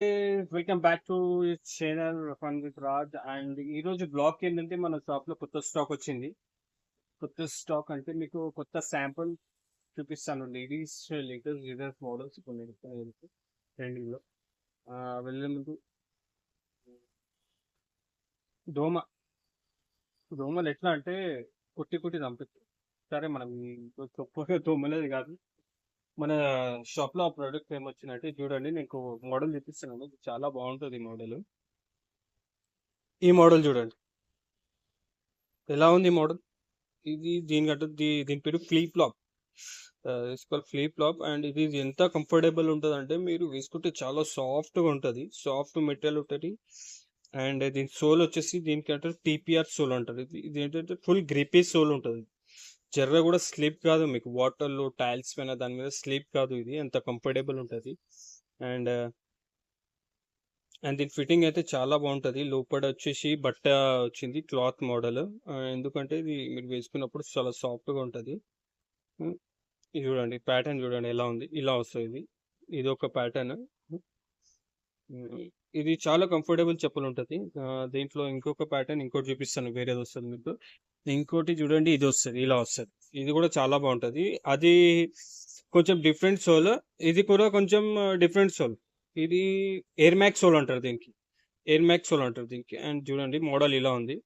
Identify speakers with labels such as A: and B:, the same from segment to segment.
A: Welcome back to channel fun with Raj and ఈ రోజు blog ఏంటంటే మన షాప్లో కొత్త స్టాక్ వచ్చింది. కొత్త స్టాక్ అంటే మీకు కొత్త శాంపుల్ చూపిస్తాను. లేడీస్ లేటెస్ట్ లేటెస్ట్ మోడల్స్ కొన్ని ట్రెండింగ్లో. వెళ్ళే ముందు. దోమ. దోమలు ఎట్లా అంటే కుట్టి కుట్టి చంపిస్తుంది సరే మనం ఈ దోమలేదు కాదు. మన షాప్లో ఆ ప్రోడక్ట్ ఏమొచ్చిందంటే చూడండి నేను మోడల్ చూపిస్తున్నాను. ఇది చాలా బాగుంటుంది ఈ మోడల్. ఈ మోడల్ చూడండి. ఎలా ఉంది మోడల్? ఇది దీనికంటే దీ- దీని పేరు flip flop flip flop and ఇది ఎంత కంఫర్టబుల్ ఉంటుంది అంటే మీరు వేసుకుంటే చాలా సాఫ్ట్గా ఉంటుంది. సాఫ్ట్ మెటీరియల్ ఉంటుంది. అండ్ దీని సోల్ వచ్చేసి దీనికంటే టీపీఆర్ సోల్ అంటారు. ఇది ఇది ఏంటంటే ఫుల్ గ్రిపీ సోల్ ఉంటుంది. జర్ర కూడా స్లీప్ కాదు మీకు. వాటర్లో టైల్స్ పైన దాని మీద స్లీప్ కాదు ఇది. ఎంత కంఫర్టబుల్ ఉంటుంది. అండ్ అండ్ దీని ఫిట్టింగ్ అయితే చాలా బాగుంటుంది. లోపల వచ్చేసి బట్ట వచ్చింది క్లాత్ మోడల్. ఎందుకంటే ఇది మీరు వేసుకున్నప్పుడు చాలా సాఫ్ట్గా ఉంటుంది. చూడండి ప్యాటర్న్ చూడండి ఎలా ఉంది. ఇలా వస్తుంది. ఇది ఇది ఒక ప్యాటర్న్. ఇది చాలా కంఫర్టబుల్ చెప్పులు ఉంటుంది దీంట్లో ఇంకొక ప్యాటర్న్ ఇంకోటి చూపిస్తాను వేరేది వస్తుంది మీకు. ఇంకోటి చూడండి ఇది వస్తుంది ఇలా వస్తుంది. ఇది కూడా చాలా బాగుంటుంది. అది కొంచెం డిఫరెంట్ సోల్ ఇది కూడా కొంచెం డిఫరెంట్ సోల్. ఇది ఎయిర్ మ్యాక్స్ సోల్ అంటారు దీనికి. ఎయిర్ మ్యాక్స్ సోల్ అంటారు దీనికి. అండ్ చూడండి మోడల్ ఇలా ఉంది.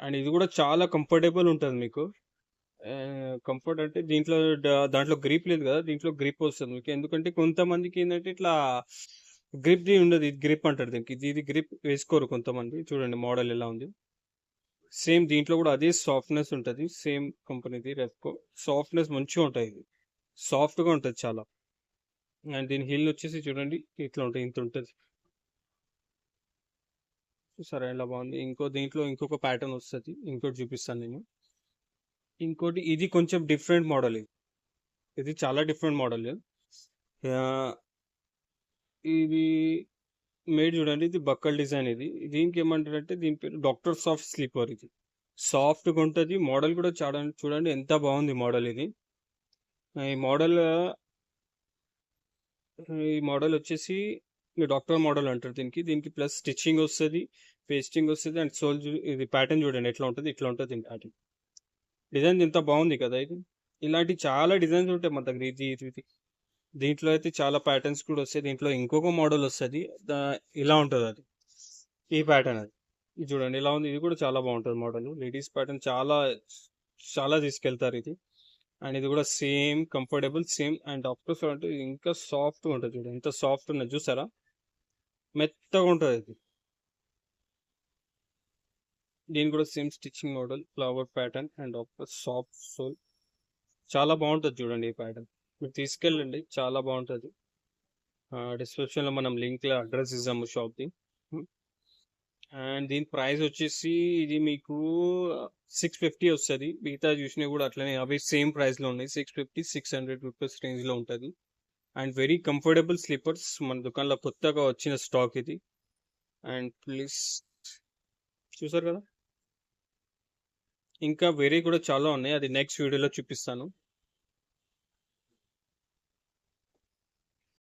A: అండ్ ఇది కూడా చాలా కంఫర్టబుల్ ఉంటుంది మీకు. కంఫర్ట్ అంటే దీంట్లో దాంట్లో గ్రిప్ లేదు కదా దీంట్లో గ్రిప్ వస్తుంది మీకు. ఎందుకంటే కొంతమందికి ఏంటంటే ఇట్లా గ్రిప్ ఉండదు ఇది గ్రిప్ అంటారు దీనికి. ఇది ఇది గ్రిప్ వేసుకోరు కొంతమంది. చూడండి మోడల్ ఎలా ఉంది. సేమ్ దీంట్లో కూడా అదే సాఫ్ట్నెస్ ఉంటుంది. సేమ్ కంపెనీది రెఫ్కో సాఫ్ట్నెస్ మంచిగా ఉంటుంది ఇది. సాఫ్ట్గా ఉంటుంది చాలా. అండ్ దీని హిల్ వచ్చేసి చూడండి ఇట్లా ఉంటుంది ఇంత ఉంటుంది. సరే ఇలా బాగుంది. ఇంకో దీంట్లో ఇంకొక ప్యాటర్న్ వస్తుంది. ఇంకోటి చూపిస్తాను నేను. ఇంకోటి ఇది కొంచెం డిఫరెంట్ మోడల్ ఇది. ఇది చాలా డిఫరెంట్ మోడల్ ఇది మేడ్ చూడండి ఇది బక్కల్ డిజైన్ ఇది. దీనికి ఏమంటారంటే దీని పేరు డాక్టర్ సాఫ్ట్ స్లీపర్ ఇది. సాఫ్ట్గా ఉంటుంది. మోడల్ కూడా చాలా చూడండి ఎంత బాగుంది మోడల్ ఇది. ఈ మోడల్ ఈ మోడల్ వచ్చేసి డాక్టర్ మోడల్ అంటారు దీనికి. దీనికి ప్లస్ స్టిచ్చింగ్ వస్తుంది పేస్టింగ్ వస్తుంది అండ్ సోల్ ఇది ప్యాటర్న్ చూడండి ఎట్లా ఉంటుంది ఇట్లా ఉంటుంది దీని ప్యాటర్న్ డిజైన్ ఎంత బాగుంది కదా ఇది. ఇలాంటి చాలా డిజైన్స్ ఉంటాయి మన దగ్గర. ఇది ఇది ఇది. దీంట్లో అయితే చాలా ప్యాటర్న్స్ కూడా వస్తాయి. దీంట్లో ఇంకొక మోడల్ వస్తుంది. ఇలా ఉంటుంది అది. ఈ ప్యాటర్న్ అది. ఇది చూడండి ఇలా ఉంది. ఇది కూడా చాలా బాగుంటుంది మోడల్ లేడీస్ ప్యాటర్న్ చాలా చాలా తీసుకెళ్తారు ఇది. అండ్ ఇది కూడా same comfortable same and of course అంటే ఇంకా సాఫ్ట్గా ఉంటుంది చూడండి. ఎంత సాఫ్ట్ ఉన్నది చూసారా? మెత్తగా ఉంటుంది ఇది. దీని కూడా same stitching model flower pattern and of course soft sole చాలా బాగుంటుంది చూడండి ఈ ప్యాటర్న్ మీరు తీసుకెళ్ళండి. చాలా బాగుంటుంది. డిస్క్రిప్షన్లో మనం లింక్లో అడ్రస్ ఇస్తాము షాప్ది. అండ్ దీని ప్రైస్ వచ్చేసి ఇది మీకు సిక్స్ ఫిఫ్టీ వస్తుంది. మిగతా చూసినా కూడా అట్లనే అవి సేమ్ ప్రైస్లో ఉన్నాయి. Six fifty six hundred rupees రేంజ్లో ఉంటుంది. And very comfortable sleepers. మన దుకాణంలో కొత్తగా వచ్చిన స్టాక్ ఇది. అండ్ ప్లీజ్ చూసారు కదా? ఇంకా వేరే కూడా చాలా ఉన్నాయి. అది నెక్స్ట్ వీడియోలో చూపిస్తాను.